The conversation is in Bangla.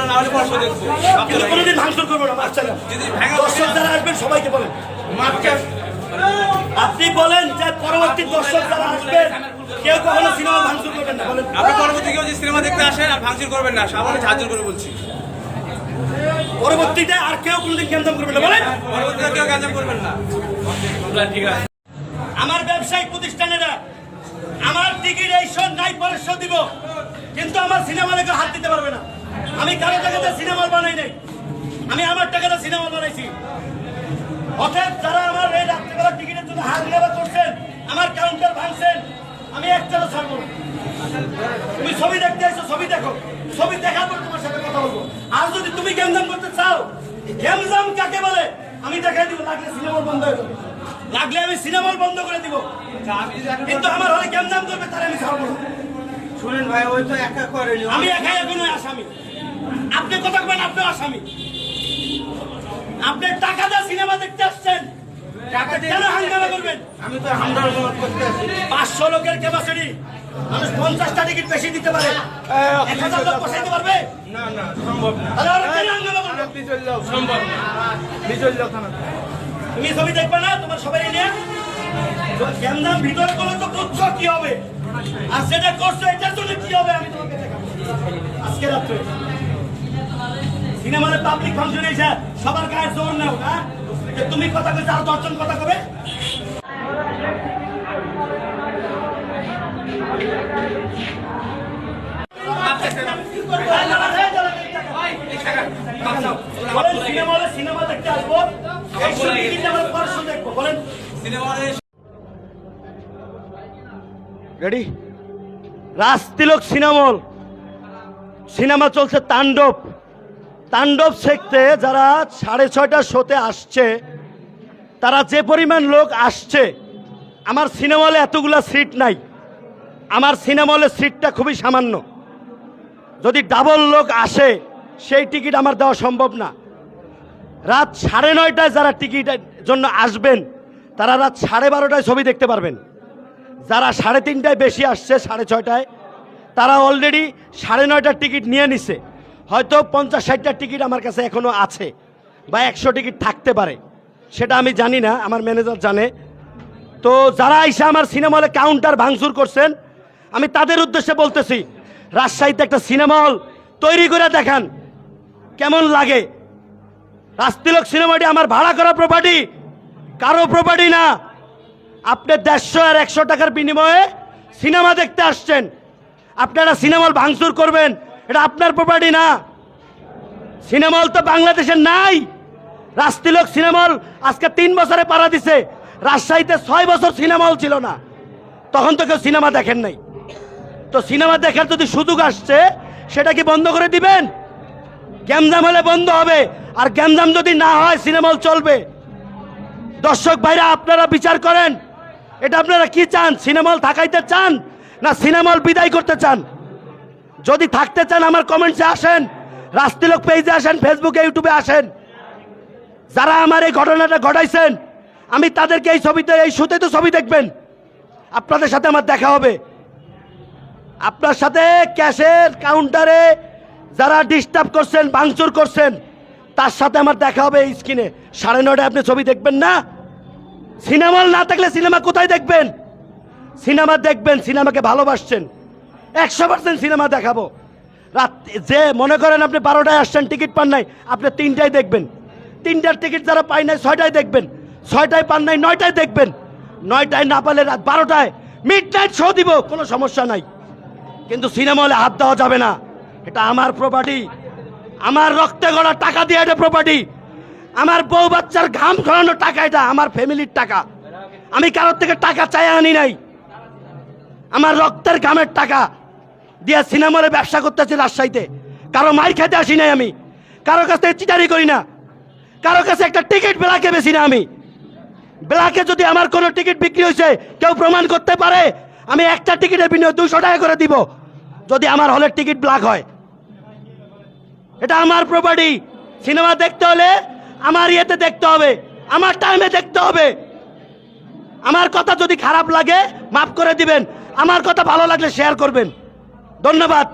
অবশ্য দেখব কিন্তু কোনোদিন ভাঙচুর করব না মাছ চালান যদি ভেঙে দর্শক যারা আসবেন সবাইকে বলেন। আপনি বলেন যে পরবর্তী দর্শক যারা আসবেন কেউ কখনো সিনেমা ভাঙচুর করবেন না। বলেন। আপনি পরবর্তী কেউ যে সিনেমা দেখতে আসেন আর ভাঙচুর করবেন না সামনে সাহায্য করে বলছি। পরবর্তীতে আর কেউ কোনোদিন কেন্দ্র করবেন না বলেন। পরবর্তীতে কেউ গাঞ্জাম করবেন না। ঠিক আছে। আমার ব্যবসায়িক প্রতিষ্ঠানেরা আমার টিকিট এই শো নাই পরে শো দিব কিন্তু আমার সিনেমা দেখে হাত দিতে পারবে না। আমি কারও টাকাতে সিনেমা বানাই নাই। আমি আমার টাকাতে সিনেমা বানাইছি। অতএব যারা আমার এই রাত্রিবেলা টিকিটের জন্য হাত নেওয়া করছেন আমার কাউন্টার ভাঙছেন আমি একটাও ছাড়বো তুমি ছবি দেখতে এসো ছবি দেখো। ছবি দেখার পর তোমার সাথে কথা বলব। আর যদি তুমি গেমজাম করতে চাও গেমজাম কাকে বলে? আমি দেখাই দিব লাগলে সিনেমা বন্ধ হয়ে যাবে। লাগলে আমি সিনেমা বন্ধ করে দিব। কিন্তু আমার হলে গেমজাম করবে তারা আমি ছাড়বো শুনেন ভাই ওই তো একা করেনি আমি একাই এখনও আসামি। আপনি কথা বলেন আপনি আসামি। আপনি টাকা দিয়ে সিনেমা দেখতে আসছেন। টাকা দিয়ে- কেন করবেন? আমি তো হামদার করতে পাঁচশো লোকের ক্যাপাসিটি মানুষ পঞ্চাশটা টিকিট বেশি দিতে পারে। এক হাজার লোক বসাইতে পারবে? না না সম্ভব না। সম্ভব না। তুমি ছবি দেখবে না তোমার সবাই নিয়ে? গ্যামদাম ভিতরে করলে তো বুঝছ কি হবে? আর সেটা করছ এটার জন্য কি হবে? আমি তোমাকে দেখাবো। আজকে রাত্রে। সিনেমার পাবলিক ফাংশন এসে সবার গায়ে জোর নাও না যে তুমি কথা কইছো, আর দশজন কথা কবে? সিনেমা সিনেমা রেডি রাজতিলক সিনেমল সিনেমা চলছে তাণ্ডব। তাণ্ডব শেখতে যারা সাড়ে ছয়টার শোতে আসছে, তারা যে পরিমাণ লোক আসছে, আমার সিনেমা হলে এতগুলা সিট নাই। আমার সিনেমা হলের সিটটা খুবই সামান্য। যদি ডাবল লোক আসে, সেই টিকিট আমার দেওয়া সম্ভব না। রাত সাড়ে নয়টায় যারা টিকিটের জন্য আসবেন, তারা রাত সাড়ে বারোটায় ছবি দেখতে পারবেন। যারা সাড়ে তিনটায় বেশি আসছে, সাড়ে ছয়টায়, তারা অলরেডি সাড়ে নয়টার টিকিট নিয়ে নিছে। হয়তো পঞ্চাশ ষাটটা টিকিট আমার কাছে এখনও আছে বা একশো টিকিট থাকতে পারে। সেটা আমি জানি না, আমার ম্যানেজার জানে। তো যারা এসে আমার সিনেমা হলে কাউন্টার ভাঙচুর করছেন, আমি তাদের উদ্দেশ্যে বলতেছি, রাজশাহীতে একটা সিনেমা হল তৈরি করে দেখান, কেমন লাগে? রাস্তিলক সিনেমাটি আমার ভাড়া করা প্রপার্টি কারও প্রপার্টি না। আপনি দেড়শো আর একশো টাকার বিনিময়ে সিনেমা দেখতে আসছেন। আপনারা সিনেমা হল ভাঙচুর করবেন এটা আপনার প্রপার্টি না। সিনেমা হল তো বাংলাদেশের নাই। রাস্তিলক সিনেমা হল আজকে তিন বছরে পাড়া দিছে। রাজশাহীতে ছয় বছর সিনেমা হল ছিল না। তখন তো কেউ সিনেমা দেখেন নাই। তো সিনেমা দেখার যদি সুযোগ আসছে, সেটা কি বন্ধ করে দিবেন? গ্যামজাম হলে বন্ধ হবে। আর গ্যামজাম যদি না হয়, সিনেমা হল চলবে। দর্শক ভাইরা, আপনারা বিচার করেন। এটা আপনারা কি চান? সিনেমা হল থাকাইতে চান না সিনেমা হল বিদায় করতে চান? যদি থাকতে চান আমার কমেন্টসে আসেন। রাস্তিলোক পেজে আসেন ফেসবুকে ইউটিউবে আসেন। যারা আমার এই ঘটনাটা ঘটাইছেন, আমি তাদেরকে এই ছবিতে, এই শুতে তো ছবি দেখবেন। আপনাদের সাথে আমার দেখা হবে। আপনার সাথে ক্যাশের কাউন্টারে যারা ডিস্টার্ব করছেন, ভাঙচুর করছেন, তার সাথে আমার দেখা হবে এই স্ক্রিনে সাড়ে নটায় আপনি ছবি দেখবেন না? সিনেমা না থাকলে সিনেমা কোথায় দেখবেন? সিনেমা দেখবেন, সিনেমাকে ভালোবাসছেন। একশো পার্সেন্ট সিনেমা দেখাবো। রাত যে মনে করেন আপনি বারোটায় আসছেন, টিকিট পান নাই, আপনি তিনটায় দেখবেন। তিনটার টিকিট যারা পাই নাই, ছয়টায় দেখবেন। ছয়টায় পান নাই, নয়টায় দেখবেন। নয়টায় না পালে রাত বারোটায় মিড নাইট শো দিব, কোনো সমস্যা নাই। কিন্তু সিনেমা হলে হাত দেওয়া যাবে না। এটা আমার প্রপার্টি আমার রক্তে গড়া টাকা দিয়ে এটা প্রপার্টি আমার বউ বাচ্চার ঘাম খরানো টাকা এটা, আমার ফ্যামিলির টাকা। আমি কারোর থেকে টাকা চাই আনি নাই। আমার রক্তের ঘামের টাকা। দিয়ে সিনেমা হলে ব্যবসা করতেছি রাজশাহীতে। কারও মাই খেতে আসি নাই আমি। কারও কাছ থেকে চিটারি করি না। কারও কাছে একটা টিকিট বেলাকে বেশি না আমি। ব্ল্যাকে যদি আমার কোনো টিকিট বিক্রি হয়েছে, কেউ প্রমাণ করতে পারে, আমি একটা টিকিটের বিনিয়োগ দুশো টাকা করে দিব। যদি আমার হলের টিকিট ব্ল্যাক হয়। এটা আমার প্রপার্টি সিনেমা দেখতে হলে আমার ইয়েতে দেখতে হবে। আমার টাইমে দেখতে হবে। আমার কথা যদি খারাপ লাগে, মাফ করে দিবেন। আমার কথা ভালো লাগলে শেয়ার করবেন। ধন্যবাদ।